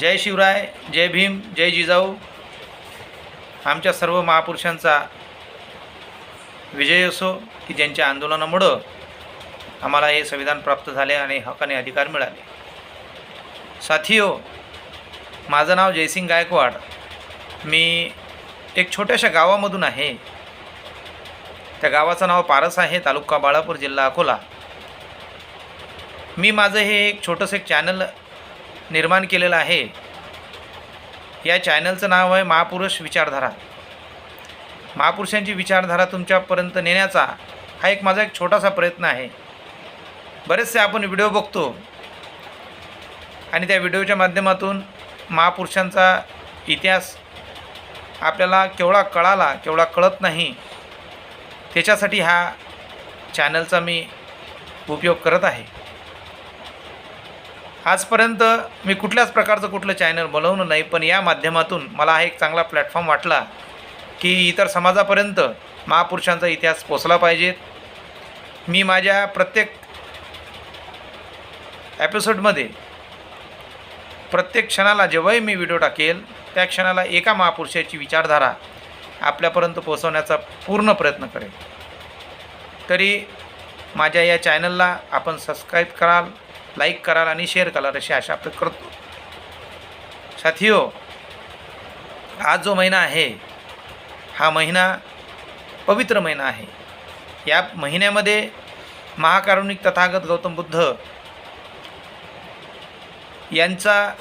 जय शिवराय जय भीम जय जिजाऊ. आमच्या सर्व महापुरुषांचा विजय असो की ज्यांच्या आंदोलनामुळं आम्हाला हे संविधान प्राप्त झाले आणि हक्काने अधिकार मिळाले. साथियो माझं नाव जयसिंग गायकवाड. मी एक छोट्याशा गावामधून आहे. त्या गावाचं नाव पारस आहे तालुका बाळापूर जिल्हा अकोला. मी माझं हे एक छोटंसं एक चॅनल निर्माण केलेलं आहे. या चॅनलचं नाव आहे महापुरुष विचारधारा. महापुरुषांची विचारधारा तुमच्यापर्यंत नेण्याचा हा एक माझा एक छोटासा प्रयत्न आहे. बरेचसे आपण व्हिडिओ बघतो. आणि त्या व्हिडिओच्या माध्यमातून महापुरुषांचा इतिहास आपल्याला केवढा कळाला केवढा कळत नाही. त्याच्यासाठी हा चॅनलचा मी उपयोग करत आहे. आजपर्यंत मी कुठल्याच प्रकारचं कुठलं चॅनल बनवलं नाही पण या माध्यमातून मला हा एक चांगला प्लॅटफॉर्म वाटला की इतर समाजापर्यंत महापुरुषांचा इतिहास पोचला पाहिजेत मी माझ्या प्रत्येक एपिसोडमध्ये प्रत्येक क्षणाला जेव्हाही मी व्हिडिओ टाकेल त्या क्षणाला एका महापुरुषाची विचारधारा आपल्यापर्यंत पोहोचवण्याचा पूर्ण प्रयत्न करेल तरी माझ्या या चॅनलला आपण सबस्क्राईब कराल लाईक कराल आणि शेअर कराल अशी आशा आपण करतो. साथियो आज जो महिना आहे हा महिना पवित्र महिना आहे. या महिन्यामध्ये महाकारुणिक तथागत गौतम बुद्ध यांचा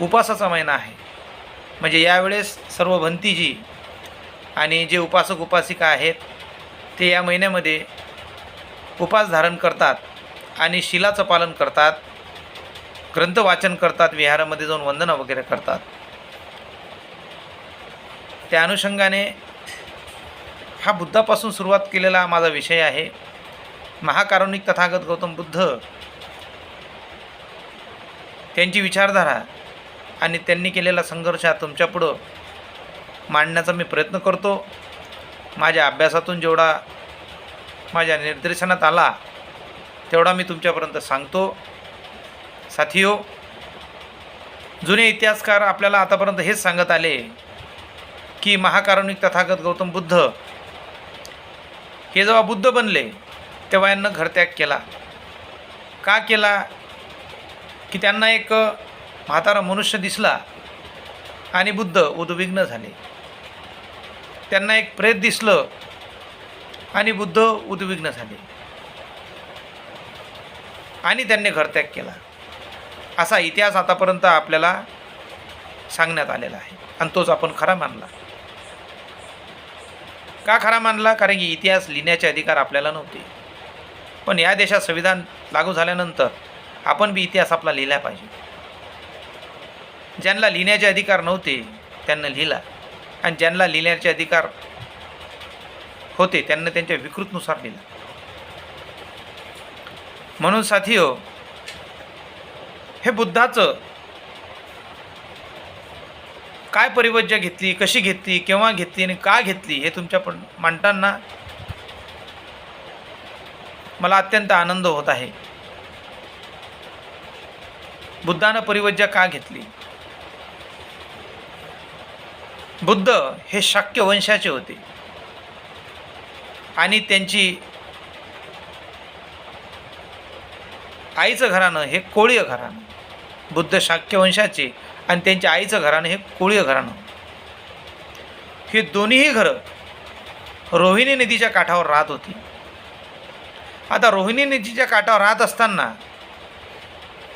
उपासाचा महिना आहे. म्हणजे यावेळेस सर्व भंतीजी आणि जे उपासक उपासिका आहेत ते या महिन्यामध्ये उपास धारण करतात. आणि शिलाचं पालन करतात ग्रंथ वाचन करतात विहारामध्ये जाऊन वंदना वगैरे करतात. त्या अनुषंगाने हा बुद्धापासून सुरुवात केलेला माझा विषय आहे. महाकारुणिक तथागत गौतम बुद्ध त्यांची विचारधारा आणि त्यांनी केलेला संघर्ष हा तुमच्यापुढं मांडण्याचा मी प्रयत्न करतो. माझ्या अभ्यासातून जेवढा माझ्या निर्देशनात आला तेवढा मी तुमच्यापर्यंत सांगतो. साथियो जुने इतिहासकार आपल्याला आतापर्यंत हेच सांगत आले की महाकारुणिक तथागत गौतम बुद्ध हे जेव्हा बुद्ध बनले तेव्हा यांना घरत्याग केला. का केला? की त्यांना एक म्हातारा मनुष्य दिसला आणि बुद्ध उद्विग्न झाले. त्यांना एक प्रेत दिसलं आणि बुद्ध उद्विग्न झाले. आणि त्यांनी घरत्याग केला. असा इतिहास आतापर्यंत आपल्याला सांगण्यात आलेला आहे. आणि तोच आपण खरा मानला. का खरा मानला? कारण की इतिहास लिहिण्याचे अधिकार आपल्याला नव्हते. पण या देशात संविधान लागू झाल्यानंतर आपण बी इतिहास आपला लिहिला पाहिजे. ज्यांना लिहिण्याचे अधिकार नव्हते त्यांना लिहिला. आणि ज्यांना लिहिण्याचे अधिकार होते त्यांना त्यांच्या विकृतनुसार लिहिला. म्हणून साथियो हे बुद्धाचं काय परिवज्जा घेतली कशी घेतली केव्हा घेतली आणि का घेतली हे तुमच्या पण मांडताना मला अत्यंत आनंद होत आहे. बुद्धानं परिवज्जा का घेतली? बुद्ध हे शाक्य वंशाचे होते. आणि त्यांची आईचं घराणं हे कोळीय घराणं. बुद्ध शाक्यवंशाचे आणि त्यांच्या आईचं घराणं हे कोळीय घराणं. हे दोन्हीही घरं रोहिणी नदीच्या काठावर राहत होती. आता रोहिणी नदीच्या काठावर राहत असताना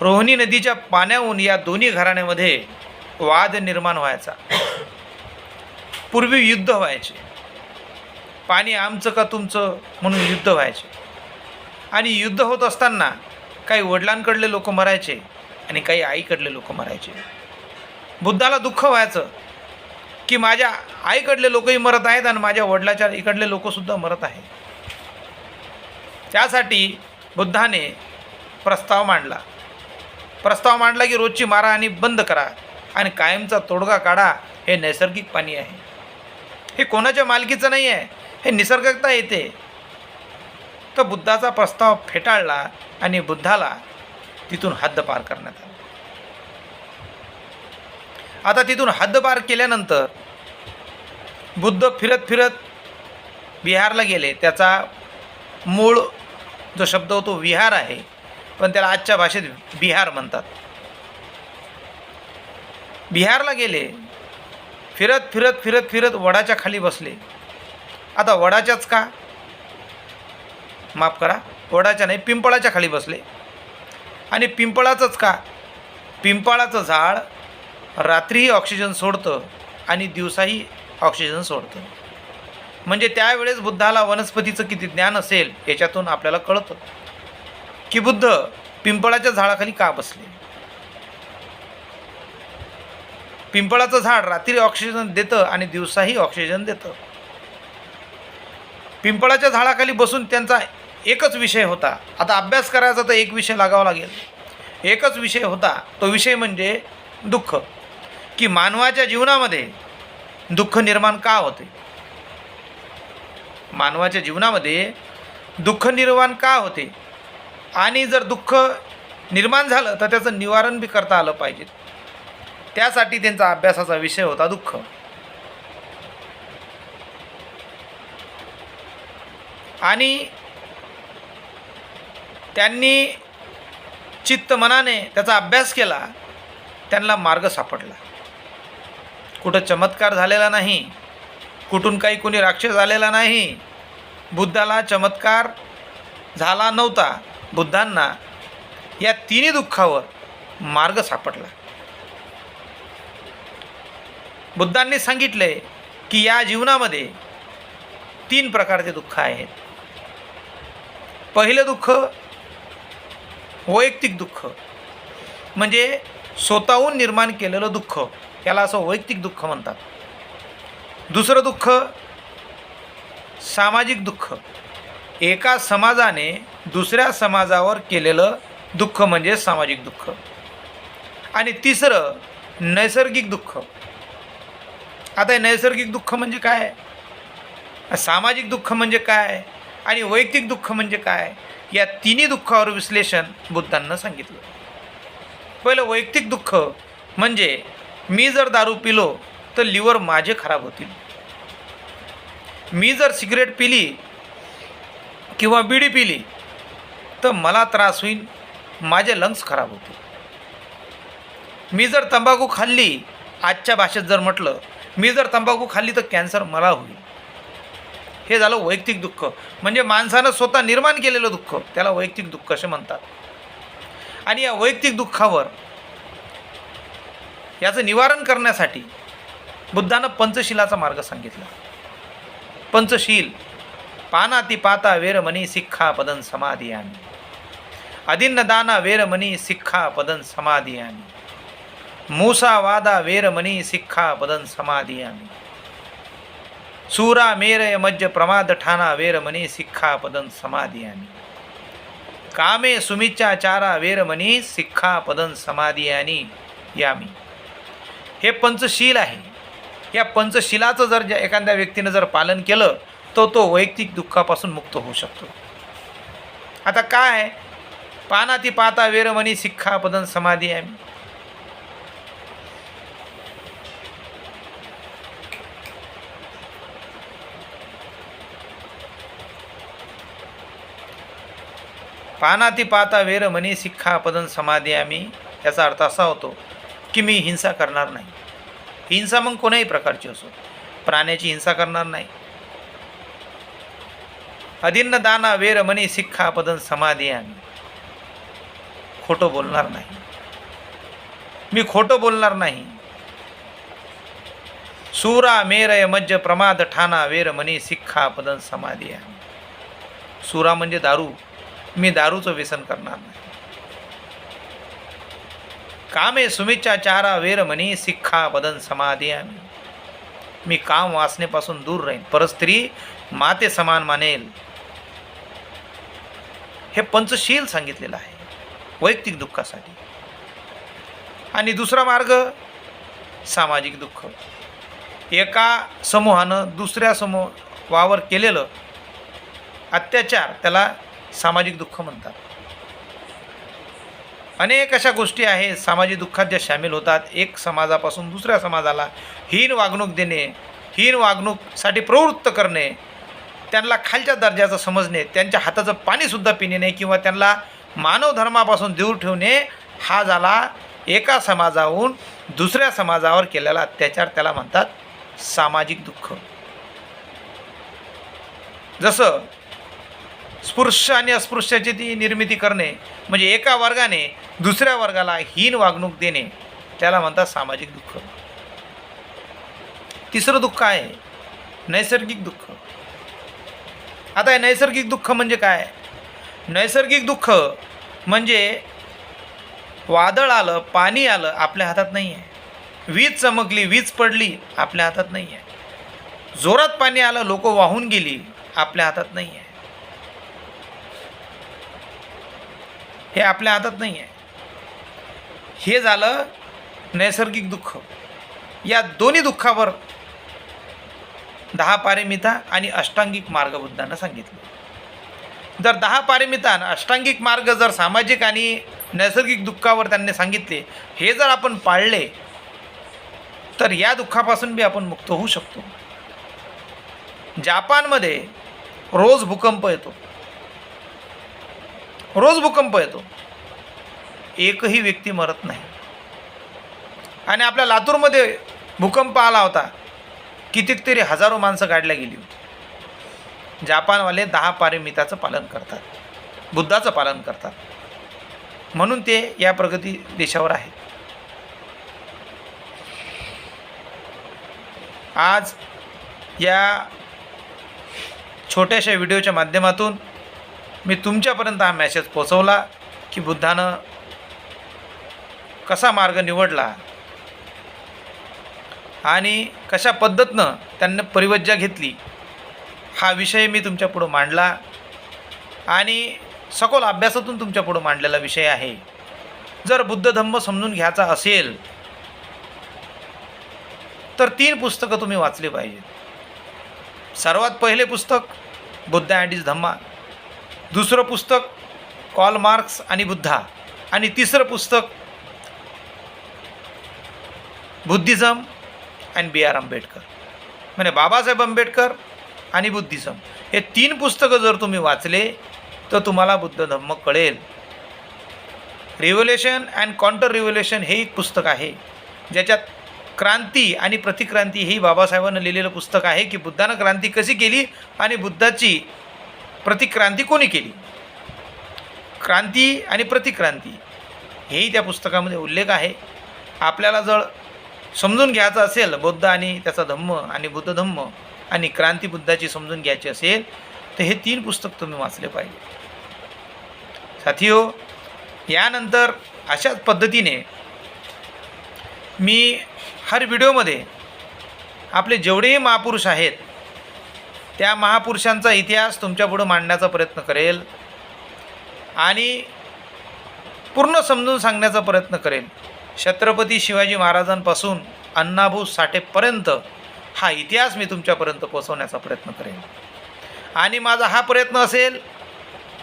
रोहिणी नदीच्या पाण्याहून या दोन्ही घराण्यामध्ये वाद निर्माण व्हायचा. पूर्वी युद्ध व्हायचे. पाणी आमचं का तुमचं? म्हणून युद्ध व्हायचे. आणि युद्ध होत असताना काही वडिलांकडले लोक मरायचे आणि काही आईकडले लोक मरायचे. बुद्धाला दुःख व्हायचं की माझ्या आईकडले लोकही मरत आहेत आणि माझ्या वडिलाच्या इकडले लोकसुद्धा मरत आहेत. त्यासाठी बुद्धाने प्रस्ताव मांडला. प्रस्ताव मांडला की रोजची मारहाणी बंद करा आणि कायमचा तोडगा काढा हे नैसर्गिक पाणी आहे. हे कोणाच्या मालकीचं नाही आहे हे निसर्गता येते. तर बुद्धाचा प्रस्ताव फेटाळला आणि बुद्धाला तिथून हद्द पार करण्यात आला. आता तिथून हद्दपार केल्यानंतर बुद्ध फिरत फिरत बिहारला गेले. त्याचा मूळ जो शब्द होतो विहार आहे पण त्याला आजच्या भाषेत बिहार म्हणतात. बिहारला गेले फिरत फिरत फिरत फिरत वडाच्या खाली बसले. आता वडाच्याच का? माफ करा वडाच्या नाही पिंपळाच्या खाली बसले. आणि पिंपळाचंच का? पिंपळाचं झाड रात्रीही ऑक्सिजन सोडतं आणि दिवसाही ऑक्सिजन सोडतं. म्हणजे त्यावेळेस बुद्धाला वनस्पतीचं किती ज्ञान असेल याच्यातून आपल्याला कळतं. की बुद्ध पिंपळाच्या झाडाखाली का बसले? पिंपळाचं झाड रात्री ऑक्सिजन देतं आणि दिवसाही ऑक्सिजन देतं. पिंपळाच्या झाडाखाली बसून त्यांचा एकच विषय होता. आता अभ्यास करायचा तर एक विषय लागावा लागेल. एकच विषय होता. तो विषय म्हणजे दुःख. की मानवाच्या जीवनामध्ये दुःख निर्माण का होते? मानवाच्या जीवनामध्ये दुःख निर्माण का होते? आणि जर दुःख निर्माण झालं तर त्याचं निवारण बी करता आलं पाहिजे. त्यासाठी त्यांचा अभ्यासाचा विषय होता दुःख. आणि त्यांनी चित्त मनाने त्याचा अभ्यास केला त्यांना मार्ग सापडला. कुठं चमत्कार झालेला नाही कुठून काही कोणी राक्षस आलेला नाही बुद्धाला चमत्कार झाला नव्हता बुद्धांना या तिन्ही दुःखावर मार्ग सापडला. बुद्धांनी सांगितले की या जीवनामध्ये तीन प्रकारचे दुःख आहेत. पहिलं दुःख वैयक्तिक दुःख. म्हणजे स्वतःहून निर्माण केलेलं दुःख याला असं वैयक्तिक दुःख म्हणतात. दुसरं दुःख सामाजिक दुःख. एका समाजाने दुसऱ्या समाजावर केलेलं दुःख म्हणजे सामाजिक दुःख. आणि तिसरं नैसर्गिक दुःख. आता हे नैसर्गिक दुःख म्हणजे काय? सामाजिक दुःख म्हणजे काय? आणि वैयक्तिक दुःख म्हणजे काय? या तिन्ही दुःखावर विश्लेषण बुद्धांना सांगितलं. पहिलं वैयक्तिक दुःख म्हणजे मी जर दारू पिलो तर लिव्हर माझे खराब होतील. मी जर सिगरेट पिली किंवा बिडी पिली तर मला त्रास होईल माझे लंग्स खराब होतील. मी जर तंबाखू खाल्ली आजच्या भाषेत जर म्हटलं मी जर तंबाखू खाल्ली तर कॅन्सर मला होईल. हे झालं वैयक्तिक दुःख. म्हणजे माणसानं स्वतः निर्माण केलेलं दुःख. त्याला वैयक्तिक दुःख असे म्हणतात. आणि या वैयक्तिक दुःखावर याचं निवारण करण्यासाठी बुद्धानं पंचशिलाचा मार्ग सांगितला. पंचशील पानाती पाता वेरमणी सिक्खा पदन समाधियामी. अदिन्न दाना वेरमणी सिक्खा पदन समाधियामी. मूसा वादा वेरमणी सिक्खा पदन समाधियामी. सूरा मेरय मज्ज प्रमाद ठाणा वेरमणी सिख्खा पदन समाधियामी कामे सुमिचाचारा वेरमणी सिख्खा पदन समाधियानी यामी हे पंचशील आहे या पंचशिलाचं जर ज्या एखाद्या व्यक्तीनं जर पालन केलं तर तो वैयक्तिक दुःखापासून मुक्त होऊ शकतो आता काय पानाती पाता वेरमणी सिख्खा पदन समाधी आहे पानाती पाहता वेरमणी सिक्खा पदन समाधी आम्ही याचा अर्थ असा होतो की मी हिंसा करणार नाही. हिंसा मग कोणाही प्रकारची असो प्राण्याची हिंसा करणार नाही. अदिन्न दाना वेरमणी सिक्खा पदन समाधी आम्ही खोटं बोलणार नाही. मी खोटं बोलणार नाही. सुरा मेरय मज्ज प्रमाद ठाणा वेरमणी सिक्खा पदन समाधी आम्ही सुरा म्हणजे दारू. मी दारूचं व्यसन करणार नाही. कामे सुमिचाचारा वेरमणी सिक्खा बदन समाधी आम्ही मी काम वासनेपासून दूर राहीन परस्त्री माते समान मानेल. हे पंचशील सांगितलेलं आहे वैयक्तिक दुःखासाठी. आणि दुसरा मार्ग सामाजिक दुःख. एका समूहानं दुसऱ्या समूहावर केलेलं अत्याचार त्याला सामाजिक दुःख म्हणतात. अनेक अशा गोष्टी आहेत सामाजिक दुःखात ज्या सामील होतात एक समाजापासून दुसऱ्या समाजाला हीन वागणूक देणे हीन वागणूकसाठी प्रवृत्त करणे त्यांना खालच्या दर्जाचं समजणे त्यांच्या हाताचं पाणीसुद्धा पिणे नाही किंवा त्यांना मानव धर्मापासून दूर ठेवणे हा झाला एका समाजाहून दुसऱ्या समाजावर केलेला अत्याचार त्याला म्हणतात सामाजिक दुःख. जसं स्पृश्य आणि अस्पृश्याची ती निर्मिती करणे म्हणजे एका वर्गाने दुसऱ्या वर्गाला हीन वागणूक देणे त्याला म्हणतात सामाजिक दुःख. तिसरं दुःख आहे? नैसर्गिक दुःख. आता हे नैसर्गिक दुःख म्हणजे काय? नैसर्गिक दुःख म्हणजे वादळ आलं पाणी आलं आपल्या हातात नाही आहे वीज चमकली वीज पडली आपल्या हातात नाही आहे जोरात पाणी आलं लोक वाहून गेली आपल्या हातात नाही आहे हे आपल्या हातात नाही आहे. हे झालं नैसर्गिक दुःख. या दोन्ही दुःखावर दहा पारिमिता आणि अष्टांगिक मार्ग बुद्धांना सांगितले. जर दहा पारिमिता आणि अष्टांगिक मार्ग जर सामाजिक आणि नैसर्गिक दुःखावर त्यांनी सांगितले हे जर आपण पाळले तर या दुःखापासून बी आपण मुक्त होऊ शकतो. जापानमध्ये रोज भूकंप येतो. रोज भूकंप येतो. एकही व्यक्ती मरत नाही. आणि आपल्या लातूरमध्ये भूकंप आला होता. कितीक तरी हजारो माणसं काढल्या गेली होती. जापानवाले दहा पारिमिताचं पालन करतात. बुद्धाचं पालन करतात. म्हणून ते या प्रगती देशावर आहेत आज या छोट्याशा व्हिडिओच्या माध्यमातून मी तुमच्यापर्यंत हा मॅसेज पोचवला की बुद्धानं कसा मार्ग निवडला आणि कशा पद्धतीनं त्यांनी परिवज्जा घेतली हा विषय मी तुमच्यापुढं मांडला आणि सखोल अभ्यासातून तुमच्यापुढं मांडलेला विषय आहे. जर बुद्ध धम्म समजून घ्यायचा असेल तर तीन पुस्तकं तुम्ही वाचली पाहिजेत. सर्वात पहिले पुस्तक बुद्ध अँड इज धम्मा. दुसरं पुस्तक कॉल मार्क्स आणि बुद्धा. आणि तिसरं पुस्तक Buddhism and B R Ambedkar. म्हणजे बाबासाहेब आंबेडकर आणि बुद्धिझम. हे तीन पुस्तकं जर तुम्ही वाचले तर तुम्हाला बुद्ध धम्म कळेल. रिव्होल्युशन अँड काउंटर रिव्होल्युशन हे एक पुस्तक आहे ज्याच्यात क्रांती आणि प्रतिक्रांती हे बाबासाहेबांनं लिहिलेलं पुस्तक आहे की बुद्धानं क्रांती कशी केली आणि बुद्धाची प्रतिक्रांती कोणी केली? क्रांती आणि प्रतिक्रांती हेही त्या पुस्तकामध्ये उल्लेख आहे. आपल्याला जर समजून घ्यायचं असेल बुद्ध आणि त्याचा धम्म आणि बुद्ध धम्म आणि क्रांती बुद्धाची समजून घ्यायची असेल तर हे तीन पुस्तक तुम्ही वाचले पाहिजे. साथियो यानंतर अशाच पद्धतीने मी हर व्हिडिओमध्ये आपले जेवढेही महापुरुष आहेत त्या महापुरुषांचा इतिहास तुमच्यापुढं मांडण्याचा प्रयत्न करेल. आणि पूर्ण समजून सांगण्याचा प्रयत्न करेल. छत्रपती शिवाजी महाराजांपासून अण्णाभाऊ साठेपर्यंत हा इतिहास मी तुमच्यापर्यंत पोचवण्याचा प्रयत्न करेन. आणि माझा हा प्रयत्न असेल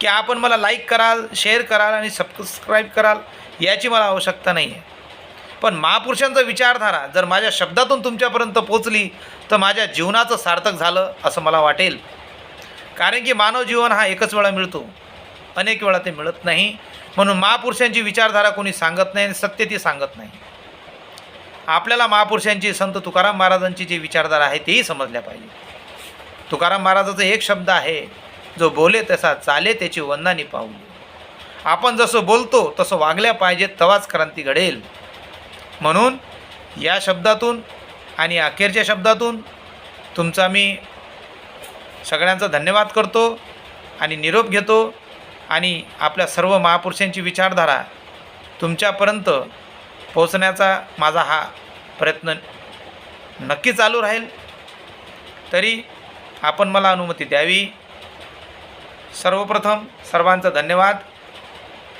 की आपण मला लाईक कराल शेअर कराल आणि सबस्क्राईब कराल याची मला आवश्यकता नाही आहे पण महापुरुषांचा विचारधारा जर माझ्या शब्दातून तुमच्यापर्यंत पोचली तर माझ्या जीवनाचं सार्थक झालं असं मला वाटेल. कारण की मानव जीवन हा एकच वेळा मिळतो. अनेक वेळा ते मिळत नाही. म्हणून महापुरुषांची विचारधारा कोणी सांगत नाही आणि सत्य ती सांगत नाही. आपल्याला महापुरुषांची संत तुकाराम महाराजांची जी विचारधारा आहे तेही समजल्या पाहिजे. तुकाराम महाराजाचा एक शब्द आहे जो बोले तसा चाले त्याची वंदानी पाहू आपण जसं बोलतो तसं वागल्या पाहिजे तवाच क्रांती घडेल. म्हणून या शब्दातून आणि अखेरच्या शब्दातून तुमचा मी सगळ्यांचा धन्यवाद करतो आणि निरोप घेतो आणि आपल्या सर्व महापुरुषांची विचारधारा तुमच्यापर्यंत पोचण्याचा माझा हा प्रयत्न नक्की चालू राहील. तरी आपण मला अनुमती द्यावी. सर्वप्रथम सर्वांचा धन्यवाद.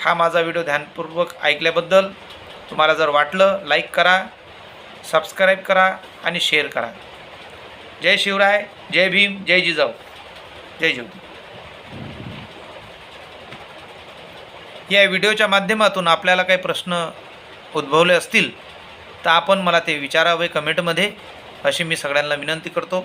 हा माझा व्हिडिओ ध्यानपूर्वक ऐकल्याबद्दल तुम्हाला जर वाटलं लाईक करा सबस्क्राईब करा आणि शेअर करा. जय शिवराय जय भीम जय जिजाऊ. जय ज्योती या व्हिडिओच्या माध्यमातून आपल्याला काही प्रश्न उद्भवले असतील तर आपण मला ते विचारावे कमेंटमध्ये. अशी मी सगळ्यांना विनंती करतो.